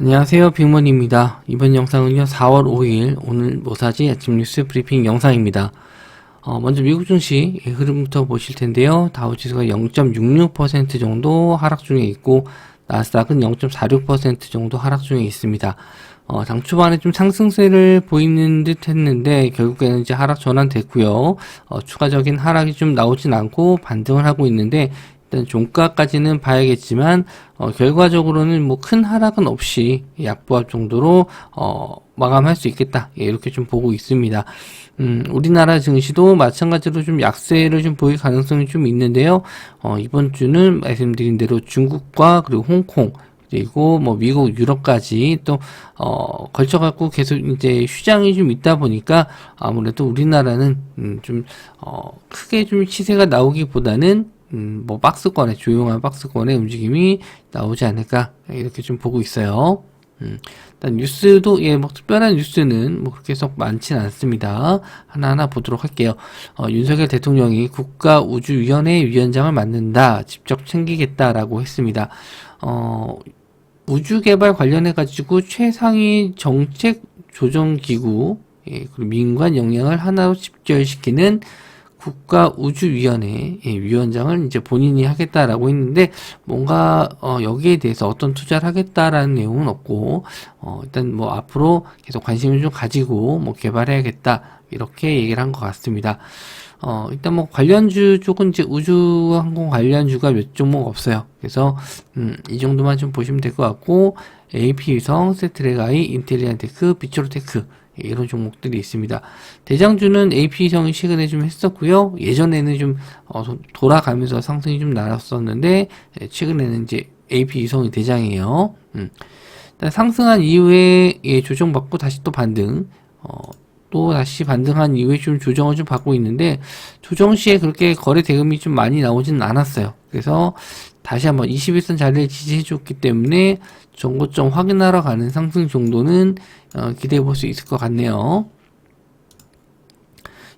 안녕하세요 빅몬입니다. 이번 영상은요 4월 5일 오늘 모사지 아침 뉴스 브리핑 영상입니다. 어, 먼저 미국 증시 흐름부터 보실 텐데요. 다우지수가 0.66% 정도 하락 중에 있고 나스닥은 0.46% 정도 하락 중에 있습니다. 어, 당 초반에 좀 상승세를 보이는 듯 했는데 결국에는 이제 하락 전환됐고요. 어, 추가적인 하락이 좀 나오진 않고 반등을 하고 있는데 일단 종가까지는 봐야겠지만 어, 결과적으로는 뭐 큰 하락은 없이 약보합 정도로 어, 마감할 수 있겠다 예, 이렇게 좀 보고 있습니다. 음, 우리나라 증시도 마찬가지로 좀 약세를 좀 보일 가능성이 좀 있는데요. 어, 이번 주는 말씀드린 대로 중국과 그리고 홍콩 그리고 뭐 미국, 유럽까지 또 어, 걸쳐 갖고 계속 이제 휴장이 좀 있다 보니까 아무래도 우리나라는 음, 좀 어, 크게 좀 시세가 나오기보다는 음, 뭐 박스권에 조용한 박스권의 움직임이 나오지 않을까 이렇게 좀 보고 있어요. 음, 일단 뉴스도 예, 뭐 특별한 뉴스는 뭐 그렇게 썩 많지는 않습니다. 하나하나 보도록 할게요. 어, 윤석열 대통령이 국가우주위원회 위원장을 맡는다, 직접 챙기겠다라고 했습니다. 어, 우주 개발 관련해 가지고 최상위 정책 조정 기구 예, 그리고 민관 역량을 하나로 집결시키는 국가우주위원회 예, 위원장을 이제 본인이 하겠다라고 했는데 뭔가 어, 여기에 대해서 어떤 투자를 하겠다라는 내용은 없고 어, 일단 뭐 앞으로 계속 관심을 좀 가지고 뭐 개발해야겠다 이렇게 얘기를 한 것 같습니다. 어, 일단 뭐 관련주 쪽은 이제 우주항공 관련주가 몇 종목 없어요. 그래서 음, 이 정도만 좀 보시면 될 것 같고 AP위성, 세트레가이, 인텔리안테크, 비초로테크 이런 종목들이 있습니다. 대장주는 AP성이 최근에 좀 했었고요. 예전에는 좀 어, 돌아가면서 상승이 좀 나왔었는데 예, 최근에는 이제 AP성이 대장이에요. 음. 상승한 이후에 예, 조정받고 다시 또 반등. 어, 또 다시 반등한 이후에 좀 조정을 좀 받고 있는데 조정 시에 그렇게 거래 대금이 좀 많이 나오지는 않았어요. 그래서 다시 한번 21선 자리를 지지해 줬기 때문에 정고점 확인하러 가는 상승 정도는 어, 기대해 볼 수 있을 것 같네요.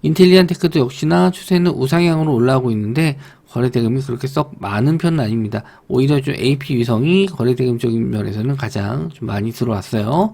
인텔리안 테크도 역시나 추세는 우상향으로 올라오고 있는데 거래 대금이 그렇게 썩 많은 편은 아닙니다. 오히려 좀 AP 위성이 거래 대금적인 면에서는 가장 좀 많이 들어왔어요.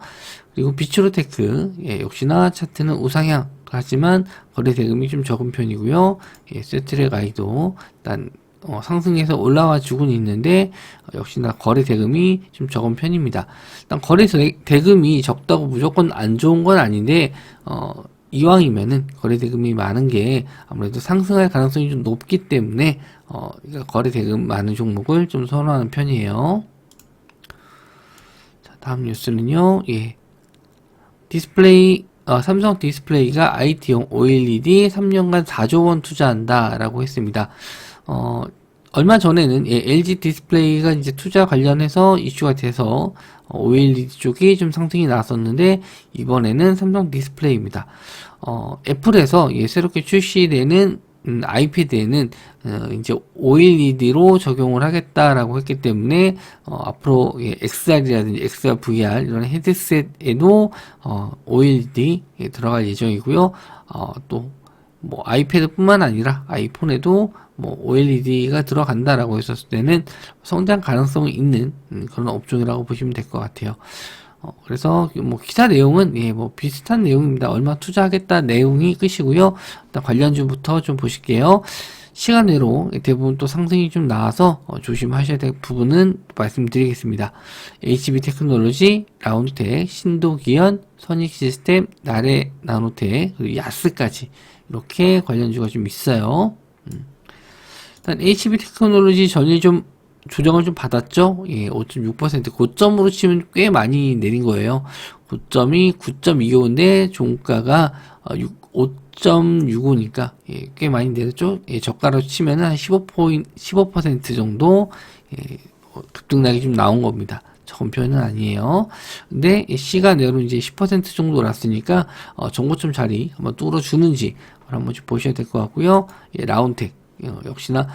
그리고 비츠로테크 예, 역시나 차트는 우상향 하지만 거래 대금이 좀 적은 편이고요. 예, 세트랙 아이도 일단 어, 상승해서 올라와 주고는 있는데 어, 역시나 거래 대금이 좀 적은 편입니다. 일단 거래 대금이 적다고 무조건 안 좋은 건 아닌데 어, 이왕이면은 거래 대금이 많은 게 아무래도 상승할 가능성이 좀 높기 때문에 어, 거래 대금 많은 종목을 좀 선호하는 편이에요. 자, 다음 뉴스는요. 예. 디스플레이 어, 삼성 디스플레이가 IT용 OLED 3년간 4조 원 투자한다라고 했습니다. 어, 얼마 전에는 예, LG 디스플레이가 이제 투자 관련해서 이슈가 돼서 OLED 쪽이 좀 상승이 나왔었는데 이번에는 삼성 디스플레이입니다. 어, 애플에서 예, 새롭게 출시되는 음, 아이패드에는 어, 이제 OLED로 적용을 하겠다라고 했기 때문에 어, 앞으로 예, XR이라든지 XR VR 이런 헤드셋에도 어, OLED 예, 들어갈 예정이고요. 어, 또 뭐 아이패드뿐만 아니라 아이폰에도 뭐 OLED가 들어간다라고 했었을 때는 성장 가능성이 있는 음, 그런 업종이라고 보시면 될 것 같아요. 어, 그래서 뭐 기사 내용은 예, 뭐 비슷한 내용입니다. 얼마 투자하겠다 내용이 끝이고요. 일단 관련주부터 좀 보실게요. 시간 내로 대부분 또 상승이 좀 나와서 어, 조심하셔야 될 부분은 말씀드리겠습니다. HB 테크놀로지, 라운텍, 신도기현, 선익시스템, 나레 나노텍, 그리고 야스까지 이렇게 관련주가 좀 있어요. 음. 일단 HB 테크놀로지 전일 좀 조정을 좀 받았죠. 예, 5.6% 고점으로 치면 꽤 많이 내린 거예요. 고점이 9.25인데 종가가 5.65니까 예, 꽤 많이 내렸죠. 예, 저가로 치면은 한 15포인 15% 정도 예, 뭐 급등락이 좀 나온 겁니다. 적은 편은 아니에요. 근데 시간내로 이제 10% 정도 올랐으니까 어, 정고점 자리 한번 뚫어주는지 한번 좀 보셔야 될 것 같고요. 예, 라운텍 어, 역시나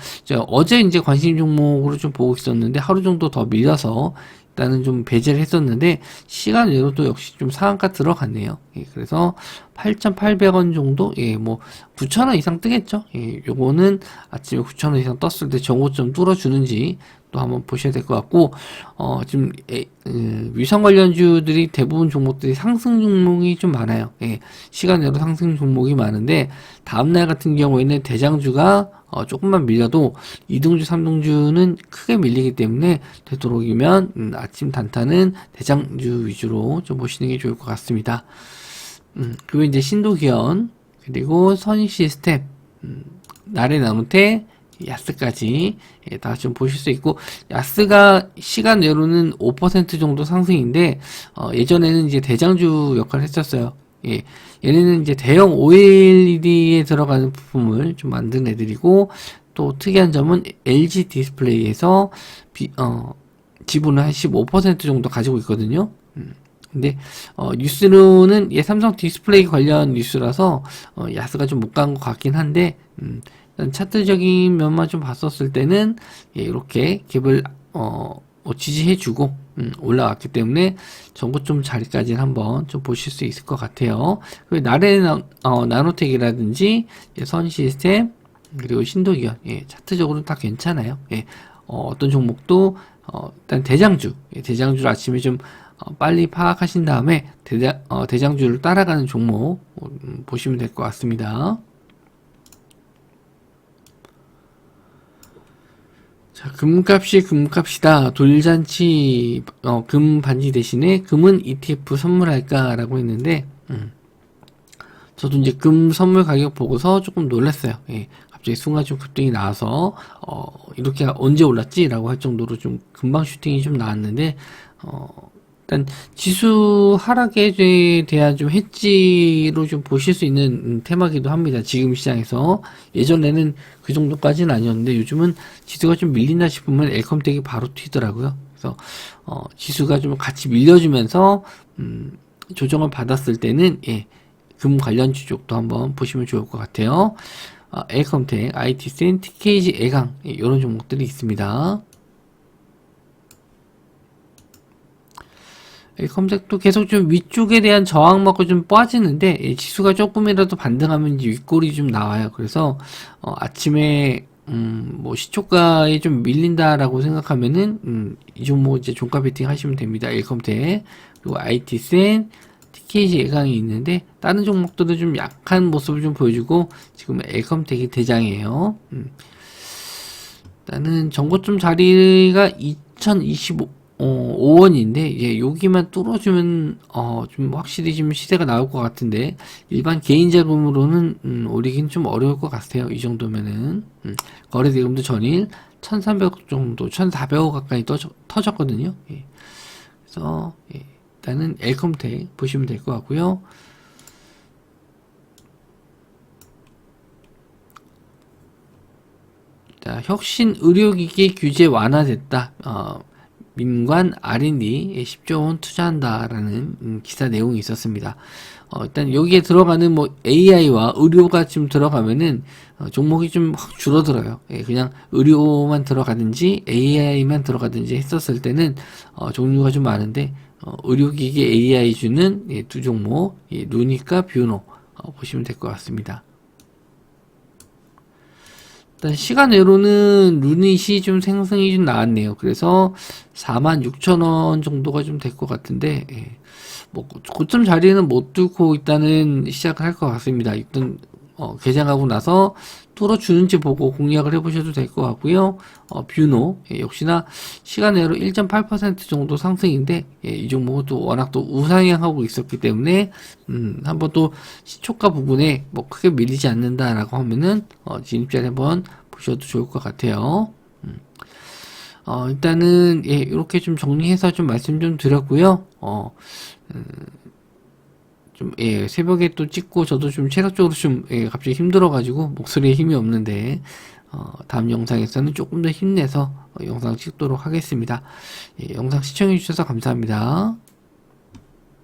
어제 이제 관심 종목으로 좀 보고 있었는데 하루 정도 더 밀려서 일단은 좀 배제를 했었는데 시간 외로도 역시 좀 상한가 들어갔네요. 예, 그래서 8,800원 정도 예 뭐 9,000원 이상 뜨겠죠. 예, 요거는 아침에 9,000원 이상 떴을 때 정고점 뚫어주는지 또 한번 보셔야 될 것 같고 어 지금 에, 음, 위성 관련주들이 대부분 종목들이 상승 종목이 좀 많아요. 예, 시간으로 상승 종목이 많은데 다음 날 같은 경우에는 대장주가 어, 조금만 밀려도 이등주, 삼등주는 크게 밀리기 때문에 되도록이면 음, 아침 단타는 대장주 위주로 좀 보시는 게 좋을 것 같습니다. 음, 그리고 이제 신도기현 그리고 선익 시스템 음, 나래 나무테 야스까지 예, 다 좀 보실 수 있고 야스가 시간 외로는 5% 정도 상승인데 어, 예전에는 이제 대장주 역할을 했었어요. 예, 얘네는 이제 대형 OLED에 들어가는 부품을 좀 만든 애들이고 또 특이한 점은 LG 디스플레이에서 비, 어, 지분을 한 15% 정도 가지고 있거든요. 음. 근데 어, 뉴스로는 예, 삼성 디스플레이 관련 뉴스라서 어, 야스가 좀 못 간 것 같긴 한데 음, 차트적인 면만 좀 봤었을 때는 예, 이렇게 갭을 어, 어, 지지해주고 음, 올라왔기 때문에 전고점 자리까지는 한번 좀 보실 수 있을 것 같아요. 그리고 나레 나, 어, 나노텍이라든지 예, 선 시스템 그리고 신도기현 예, 차트적으로는 다 괜찮아요. 예, 어, 어떤 종목도 어, 일단 대장주 예, 대장주를 아침에 좀 어, 빨리 파악하신 다음에 대장, 어, 대장주를 따라가는 종목 음, 보시면 될 것 같습니다. 자, 금값이 금값이다. 돌잔치, 어, 금 반지 대신에 금은 ETF 선물할까라고 했는데, 음. 저도 이제 금 선물 가격 보고서 조금 놀랐어요. 예. 갑자기 순간적 급등이 나와서, 어, 이렇게 언제 올랐지 라고 할 정도로 좀 금방 슈팅이 좀 나왔는데, 어, 일단 지수 하락에 대한 좀 해지로 좀 보실 수 있는 음, 테마기도 합니다. 지금 시장에서 예전에는 그 정도까지는 아니었는데 요즘은 지수가 좀 밀린다 싶으면 엘컴텍이 바로 튀더라고요. 그래서 어, 지수가 좀 같이 밀려주면서 음, 조정을 받았을 때는 예, 금 관련 주쪽도 한번 보시면 좋을 것 같아요. 어, 엘컴텍, IT센, TKG, 애강 예, 이런 종목들이 있습니다. 검색도 계속 좀 위쪽에 대한 저항 먹고 좀 빠지는데 예, 지수가 조금이라도 반등하면 이제 윗골이 좀 나와요. 그래서 어, 아침에 음, 뭐 시초가에 좀 밀린다라고 생각하면은 음, 이 종목 이제 종가 베팅 하시면 됩니다. 일컴텍 그리고 IT센 TKG 예강이 있는데 다른 종목들은 좀 약한 모습을 좀 보여주고 지금 엘컴텍이 대장이에요. 음. 일단은 정고점 자리가 2025 어, 5원인데, 예, 여기만 뚫어주면, 어, 좀 확실히 좀 시세가 나올 것 같은데, 일반 개인 자금으로는, 음, 오리긴 좀 어려울 것 같아요. 이 정도면은. 음, 거래 대금도 전일 1300 정도, 1400억 가까이 떠, 터졌거든요. 예. 그래서, 예, 일단은 엘컴텍 보시면 될 것 같고요 자, 혁신 의료기기 규제 완화됐다. 어, 민관 R&D에 10조 원 투자한다라는 음, 기사 내용이 있었습니다. 어, 일단 여기에 들어가는 뭐 AI와 의료가 지금 들어가면은 어, 종목이 좀 확 줄어들어요. 예, 그냥 의료만 들어가든지 AI만 들어가든지 했었을 때는 어, 종류가 좀 많은데 어, 의료기기 AI 주는 예, 두 종목 예, 루니까 뷰노 어, 보시면 될 것 같습니다. 일단 시간 외로는 루닛이 좀 생성이 좀 나왔네요. 그래서 46,000원 정도가 좀 될 것 같은데, 예. 뭐, 고점 자리는 못 뚫고 일단은 시작을 할 것 같습니다. 일단, 어, 개장하고 나서 뚫어주는지 보고 공략을 해보셔도 될 것 같고요. 어, 뷰노, 예, 역시나 시간 내로 1.8% 정도 상승인데, 예, 이 종목은 또 워낙 또 우상향하고 있었기 때문에, 음, 한번 또 시초가 부분에 뭐 크게 밀리지 않는다라고 하면은, 어, 진입자리 한번 보셔도 좋을 것 같아요. 음. 어, 일단은, 예, 이렇게 좀 정리해서 좀 말씀 좀 드렸고요. 어, 음, 좀, 예, 새벽에 또 찍고 저도 좀 체력적으로 좀, 예, 갑자기 힘들어가지고 목소리에 힘이 없는데, 어, 다음 영상에서는 조금 더 힘내서 어, 영상 찍도록 하겠습니다. 예, 영상 시청해주셔서 감사합니다.